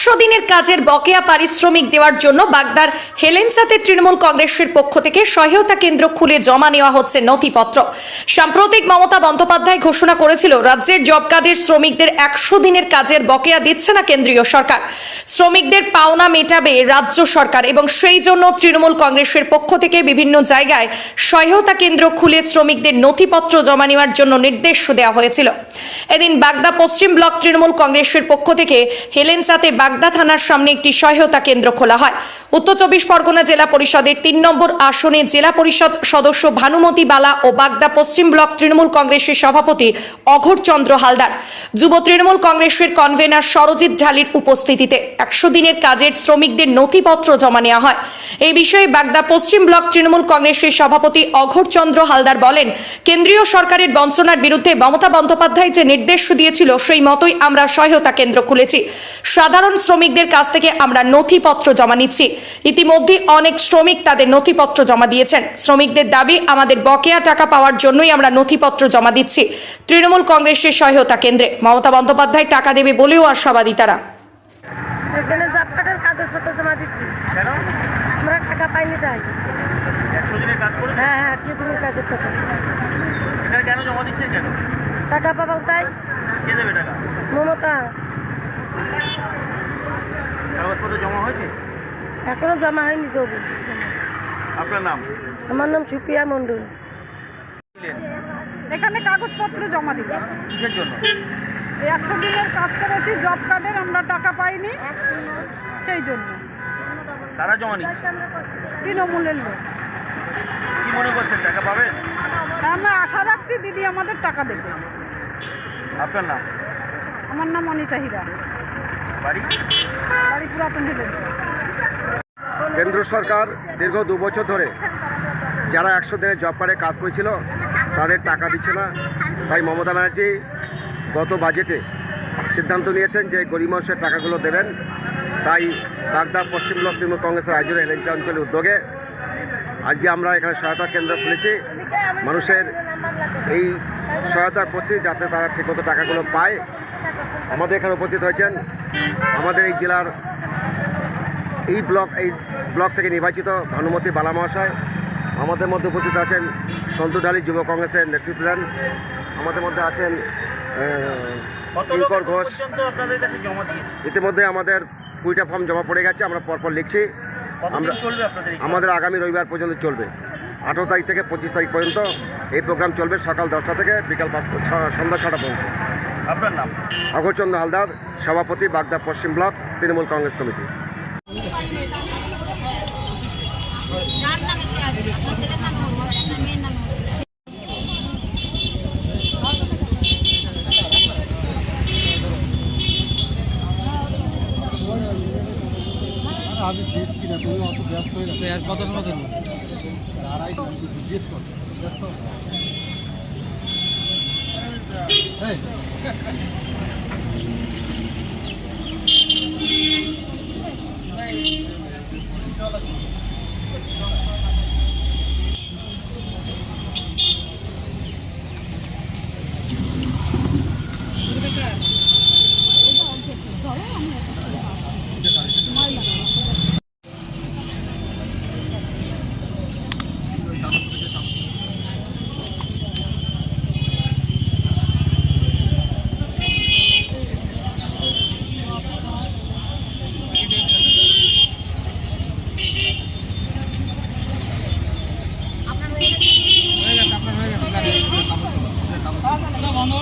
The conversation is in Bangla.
একশো দিনের কাজের বকেয়া পারিশ্রমিক দেওয়ার জন্য বাগদার হেলেনসাতে তৃণমূল কংগ্রেসের পক্ষ থেকে সহায়তা কেন্দ্র খুলে জমা নেওয়া হচ্ছে নথিপত্র। সাম্প্রতিক মমতা বন্দ্যোপাধ্যায় ঘোষণা করেছিল, রাজ্যের জব কার্ডের শ্রমিকদের একশো দিনের কাজের বকেয়া দিচ্ছে না কেন্দ্রীয় সরকার। শ্রমিকদের পাওনা মেটাবে রাজ্য সরকার এবং সেই জন্য তৃণমূল কংগ্রেসের পক্ষ থেকে বিভিন্ন জায়গায় সহায়তা কেন্দ্র খুলে শ্রমিকদের নথিপত্র জমা নেওয়ার জন্য নির্দেশ দেওয়া হয়েছিল। এদিন বাগদা পশ্চিম ব্লক তৃণমূল কংগ্রেসের পক্ষ থেকে হেলেনসাতে বাগদা থানার সামনে একটি সহায়তা কেন্দ্র খোলা হয়। উত্তর চব্বিশ পরগনা জেলা পরিষদের তিন নম্বর আসনে জেলা পরিষদ সদস্য ভানুমতি বালা ও বাগদা পশ্চিম ব্লক তৃণমূল কংগ্রেসের সভাপতি অঘোরচন্দ্র হালদার। যুব তৃণমূল কংগ্রেসের কনভেনার সরজিৎ ঢালির উপস্থিতিতে একশো দিনের কাজের শ্রমিকদের নথিপত্র জমা নেওয়া হয়। এই বিষয়ে বাগদা পশ্চিম ব্লক তৃণমূল কংগ্রেসের সভাপতি অঘোরচন্দ্র হালদার বলেন, কেন্দ্রীয় সরকারের বঞ্চনার বিরুদ্ধে মমতা বন্দ্যোপাধ্যায় যে নির্দেশ দিয়েছিল, সেই মতোই আমরা সহায়তা কেন্দ্র খুলেছি। সাধারণ শ্রমিকদের কাছ থেকে আমরা নথিপত্র জমা নিচ্ছি। ইতিমধ্যে অনেক শ্রমিক তাদের নথিপত্র জমা দিয়েছেন। শ্রমিকদের দাবি আমাদের বকেয়া টাকা পাওয়ার জন্যই আমরা নথিপত্র জমা দিচ্ছি। তৃণমূল কংগ্রেসের সহায়তা কেন্দ্রে মমতা বন্দ্যোপাধ্যায় টাকা দেবে বলেও আশাবাদী তারা। এখানে জব কার্ডের কাগজপত্র জমা দিচ্ছি। আমরা টাকা পাইনি তাই। একশো দিনের কাজ করে হ্যাঁ হ্যাঁ একশো দিনের কাজের টাকা। কেন জমা দিচ্ছেন কেন? টাকা পাবো তাই? কে দেবে টাকা? মমতা। কাগজপত্র জমা হয়েছে? এখনও জমা হয়নি দেবো আপনার নাম? আমার নাম সুপ্রিয়া মণ্ডল। এখানে কাগজপত্র জমা দিল কিসের জন্য? এই একশো দিনের কাজ করেছি জব কার্ডের আমরা টাকা পাইনি। সেই জন্য। তারা জমা নিচ্ছে? তৃণমূলের লোক। কি মনে করছেন টাকা পাবেন? আমরা আশা রাখছি দিদি আমাদের টাকা দেবে। আপনার নাম? আমার নাম অনিতা হীরা। বাড়ি? বাড়ি পুরাতন হেলেন কেন্দ্র সরকার দীর্ঘ দু বছর ধরে যারা একশো দিনের জব কার্ডে কাজ করেছিল, তাদের টাকা দিচ্ছে না। তাই মমতা ব্যানার্জি গত বাজেটে সিদ্ধান্ত নিয়েছেন যে গরিব মানুষের টাকাগুলো দেবেন। তাই বাগদা পশ্চিম ব্লক তৃণমূল কংগ্রেসের আয়োজনে হেলেঞ্চা অঞ্চলের উদ্যোগে আজকে আমরা এখানে সহায়তা কেন্দ্র খুলেছি। মানুষের এই সহায়তা করছি যাতে তারা ঠিকমতো টাকাগুলো পায়। আমাদের এখানে উপস্থিত হয়েছেন আমাদের এই জেলার এই ব্লক এই ব্লক থেকে নির্বাচিত ভানুমতি বালা মহাশয় আমাদের মধ্যে উপস্থিত আছেন সন্তু ঢালি যুব কংগ্রেসের নেতৃত্ব দেন। আমাদের মধ্যে আছেন কিঙ্কর ঘোষ। ইতিমধ্যে আমাদের কুড়িটা ফর্ম জমা পড়ে গেছে আমরা পরপর লিখছি। আমরা? আমাদের আগামী রবিবার পর্যন্ত চলবে। আঠেরো তারিখ থেকে পঁচিশ তারিখ পর্যন্ত এই প্রোগ্রাম চলবে সকাল দশটা থেকে বিকাল পাঁচটা ছ- সন্ধ্যা ছটা পর্যন্ত। আপনার নাম? অঘরচন্দ্র হালদার সভাপতি বাগদা পশ্চিম ব্লক তৃণমূল কংগ্রেস কমিটি। আমি দেখছি না তুমি অত ব্যস্ত হয়ে গেছো। আর কত মতো দাঁড়াই জিজ্ঞেস কর ব্যস্ত Thank. ಒಂದು